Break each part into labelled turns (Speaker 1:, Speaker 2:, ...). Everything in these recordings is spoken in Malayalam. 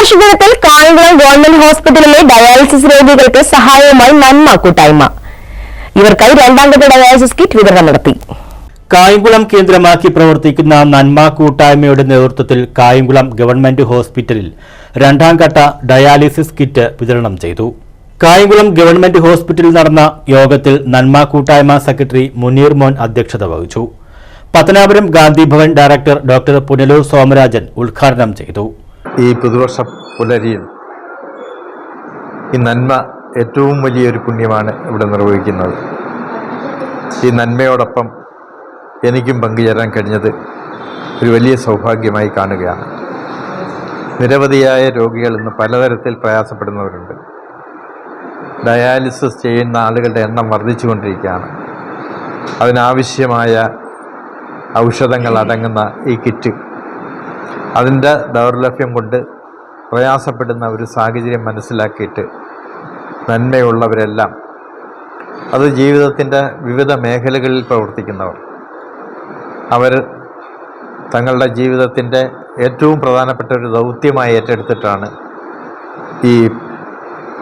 Speaker 1: രക്തസാക്ഷി ദിനത്തിൽ കായംകുളം ഗവൺമെന്റ് ഹോസ്പിറ്റലിലെ ഡയാലിസിസ് രോഗികൾക്ക് സഹായവുമായി നന്മ കൂട്ടായ്മ. ഇവർക്കായി രണ്ടാം ഘട്ട ഡയാലിസിസ് കിറ്റ് വിതരണം നടത്തി.
Speaker 2: കായംകുളം കേന്ദ്രമാക്കി പ്രവർത്തിക്കുന്ന നന്മ കൂട്ടായ്മയുടെ നേതൃത്വത്തിൽ കായംകുളം ഗവൺമെന്റ് ഹോസ്പിറ്റലിൽ രണ്ടാം ഘട്ട ഡയാലിസിസ് കിറ്റ് വിതരണം ചെയ്തു. കായംകുളം ഗവൺമെന്റ് ഹോസ്പിറ്റലിൽ നടന്ന യോഗത്തിൽ നന്മ കൂട്ടായ്മ സെക്രട്ടറി മുനീർ മോൻ അധ്യക്ഷത വഹിച്ചു. പത്തനാപുരം ഗാന്ധി ഭവൻ ഡയറക്ടർ ഡോക്ടർ പുനലൂർ സോമരാജൻ ഉദ്ഘാടനം ചെയ്തു.
Speaker 3: ഈ പുതുവർഷ പുലരിയിൽ ഈ നന്മ ഏറ്റവും വലിയൊരു പുണ്യമാണ് ഇവിടെ നിർവഹിക്കുന്നത്. ഈ നന്മയോടൊപ്പം എനിക്കും പങ്കുചേരാൻ കഴിഞ്ഞത് ഒരു വലിയ സൗഭാഗ്യമായി കാണുകയാണ്. നിരവധിയായ രോഗികൾ ഇന്ന് പലതരത്തിൽ പ്രയാസപ്പെടുന്നവരുണ്ട്. ഡയാലിസിസ് ചെയ്യുന്ന ആളുകളുടെ എണ്ണം വർദ്ധിച്ചുകൊണ്ടിരിക്കുകയാണ്. അതിനാവശ്യമായ ഔഷധങ്ങൾ അടങ്ങുന്ന ഈ കിറ്റ് അതിന്റെ ദൗർലഭ്യം കൊണ്ട് പ്രയാസപ്പെടുന്ന ഒരു സാഹചര്യം മനസ്സിലാക്കിയിട്ട് നന്മയുള്ളവരെല്ലാം അത് ജീവിതത്തിന്റെ വിവിധ മേഖലകളിൽ പ്രവർത്തിക്കുന്നവർ. അവർ തങ്ങളുടെ ജീവിതത്തിന്റെ ഏറ്റവും പ്രധാനപ്പെട്ട ഒരു ദൗത്യമായി ഏറ്റെടുത്തിട്ടാണ് ഈ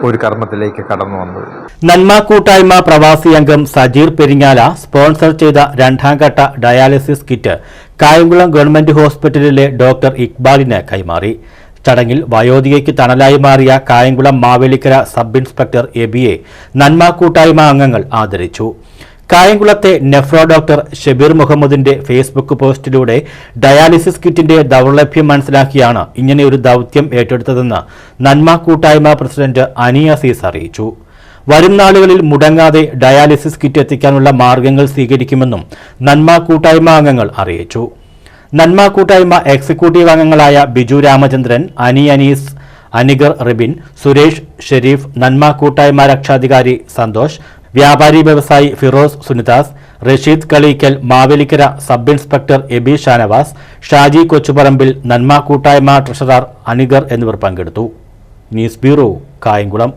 Speaker 3: ഒരു കർമ്മത്തിലേക്ക് കടന്നു വന്നത്.
Speaker 2: നന്മ കൂട്ടായ്മ പ്രവാസി അംഗം സജീർ പെരിങ്ങാല സ്പോൺസർ ചെയ്ത രണ്ടാം ഘട്ട ഡയാലിസിസ് കിറ്റ് കായംകുളം ഗവൺമെന്റ് ഹോസ്പിറ്റലിലെ ഡോക്ടർ ഇക്ബാലിന് കൈമാറി. ചടങ്ങിൽ വയോധികയ്ക്ക് തണലായി മാറിയ കായംകുളം മാവേലിക്കര സബ് ഇൻസ്പെക്ടർ എബിയെ നന്മ കൂട്ടായ്മ അംഗങ്ങൾ ആദരിച്ചു. കായംകുളത്തെ നെഫ്രോ ഡോക്ടർ ഷബീർ മുഹമ്മദിന്റെ ഫേസ്ബുക്ക് പോസ്റ്റിലൂടെ ഡയാലിസിസ് കിറ്റിന്റെ ദൗർലഭ്യം മനസ്സിലാക്കിയാണ് ഇങ്ങനെയൊരു ദൌത്യം ഏറ്റെടുത്തതെന്ന് നന്മ കൂട്ടായ്മ പ്രസിഡന്റ് അനി അസീസ് അറിയിച്ചു. വരും നാളുകളിൽ മുടങ്ങാതെ ഡയാലിസിസ് കിറ്റ് എത്തിക്കാനുള്ള മാർഗങ്ങൾ സ്വീകരിക്കുമെന്നും നന്മ കൂട്ടായ്മ അംഗങ്ങൾ അറിയിച്ചു. നന്മ കൂട്ടായ്മ എക്സിക്യൂട്ടീവ് അംഗങ്ങളായ ബിജു രാമചന്ദ്രൻ അനി അനീസ് അനിഗർ റിബിൻ സുരേഷ് ഷെരീഫ് നന്മ കൂട്ടായ്മ രക്ഷാധികാരി സന്തോഷ് വ്യാപാരി വ്യവസായി Firoz Sunidas Rasheed Kaleekkal Mavelikkara sub inspector Aby Shanavas Shaji Kochuparambil Nanma Koottayma treasurer Aniger എന്നിവർ പങ്കെടുത്തു. News bureau Kayamkulam.